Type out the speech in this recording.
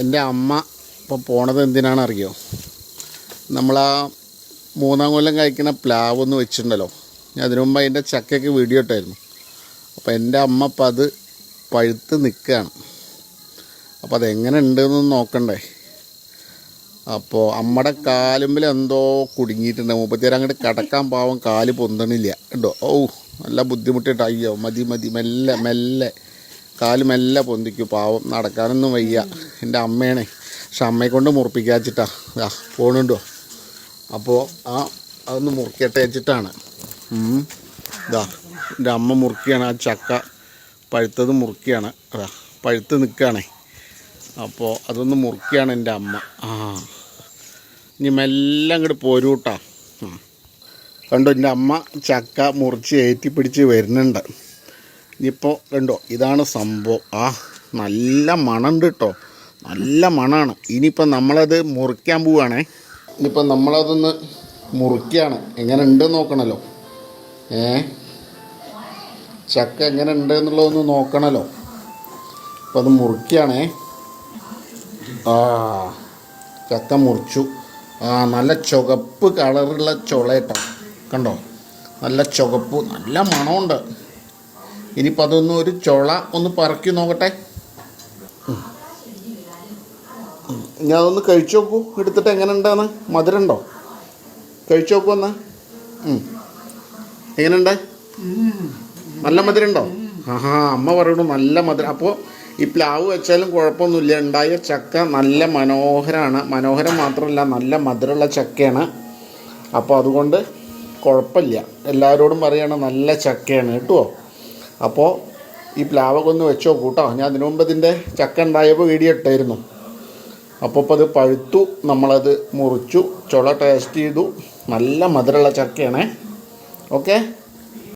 എന്റെ അമ്മ ഇപ്പോൾ പോണത് എന്തിനാണ് അറിയോ നമ്മളാ മൂന്നാം കൊല്ലം കഴിക്കുന്ന പ്ലാവ് ഒന്ന് വെച്ചിട്ടുണ്ടല്ലോ. ഞാൻ അതിനു മുമ്പ് അതിന്റെ ചക്കയ്ക്ക് വീഡിയോ ഇട്ടായിരുന്നു. അപ്പോൾ എന്റെ അമ്മ അപ്പം അത് പഴുത്ത് നിൽക്കുകയാണ്. അപ്പോൾ അതെങ്ങനെ ഉണ്ടെന്ന് നോക്കണ്ടേ. അപ്പോൾ അമ്മയുടെ കാലുമ്പിൽ എന്തോ കുടുങ്ങിയിട്ടുണ്ട്. മുപ്പത്തിയേരം അങ്ങോട്ട് കിടക്കാൻ പാവം കാൽ പൊന്തണില്ല. ഉണ്ടോ ഓ നല്ല ബുദ്ധിമുട്ടിട്ട് അയ്യോ മതി മതി മെല്ലെ മെല്ലെ. കാൽ മെല്ലെ പൊന്തിക്കും. പാവം നടക്കാനൊന്നും വയ്യ. എന്റെ അമ്മയാണേ പക്ഷെ അമ്മയെ കൊണ്ട് മുറിപ്പിക്കാച്ചിട്ടാ. ആ പോണുണ്ടോ? അപ്പോൾ ആ അതൊന്ന് മുറിക്കട്ടെ വെച്ചിട്ടാണ്. ഇതാ എന്റെ അമ്മ മുറുക്കിയാണ് ആ ചക്ക പഴുത്തത് മുറുക്കിയാണ് അതാ പഴുത്ത് നിൽക്കുകയാണേ. അപ്പോൾ അതൊന്ന് മുറുക്കിയാണ് എന്റെ അമ്മ. ആ. ഇനി മെല്ലെ അങ്ങോട്ട് പോരൂട്ടാ. കണ്ടോ എന്റെ അമ്മ ചക്ക മുറിച്ച് ഏറ്റി പിടിച്ച് വരുന്നുണ്ട്. ഇനിയിപ്പോൾ കണ്ടോ ഇതാണ് സംഭവം. ആ നല്ല മണമുണ്ട് കേട്ടോ നല്ല മണമാണ് ഇനിയിപ്പോൾ നമ്മളത് മുറിക്കാൻ പോവുകയാണേ ഇനിയിപ്പോൾ നമ്മളതൊന്ന് മുറിക്കുകയാണ് എങ്ങനെ ഉണ്ട് നോക്കണമല്ലോ ഏ? ചക്ക എങ്ങനെ ഉണ്ട് എന്നുള്ളതൊന്ന് നോക്കണമല്ലോ അപ്പോൾ അത് മുറിക്കുകയാണേ ആ ചക്ക മുറിച്ചു. ആ നല്ല ചുവപ്പ് കളറുള്ള ചുളയട്ടോ കണ്ടോ? നല്ല ചുവപ്പ് നല്ല മണമുണ്ട്. ഇനിയിപ്പോൾ അതൊന്ന് ഒരു ചുള ഒന്ന് പറക്കി നോക്കട്ടെ. ഞാൻ അതൊന്ന് കഴിച്ചു നോക്കൂ. എടുത്തിട്ട് എങ്ങനെ ഉണ്ടാന്ന്? മധുരമുണ്ടോ? കഴിച്ചു നോക്കൂ എന്നാ എങ്ങനെയുണ്ട് നല്ല മധുരമുണ്ടോ? ആഹാ അമ്മ പറയണു നല്ല മധുരം. അപ്പോൾ ഈ പ്ലാവ് വെച്ചാലും കുഴപ്പമൊന്നുമില്ല. ഉണ്ടായ ചക്ക നല്ല മനോഹരമാണ്. മനോഹരം മാത്രമല്ല നല്ല മധുരമുള്ള ചക്കയാണ്. അപ്പോൾ അതുകൊണ്ട് കുഴപ്പമില്ല. എല്ലാവരോടും പറയണം നല്ല ചക്കയാണ്. കേട്ടോ അപ്പോൾ ഈ പ്ലാവൊക്കെ ഒന്ന് വെച്ചോ കൂട്ടോ ഞാൻ അതിനു മുമ്പ് ഇതിന്റെ ചക്ക ഉണ്ടായപ്പോൾ വീഡിയോ ഇട്ടായിരുന്നു. അപ്പോൾ ഇപ്പോൾ അത് പഴുത്തു നമ്മളത് മുറിച്ചു ചുള ടേസ്റ്റ് ചെയ്തു. നല്ല മധുരമുള്ള ചക്കയാണേ. ഓക്കെ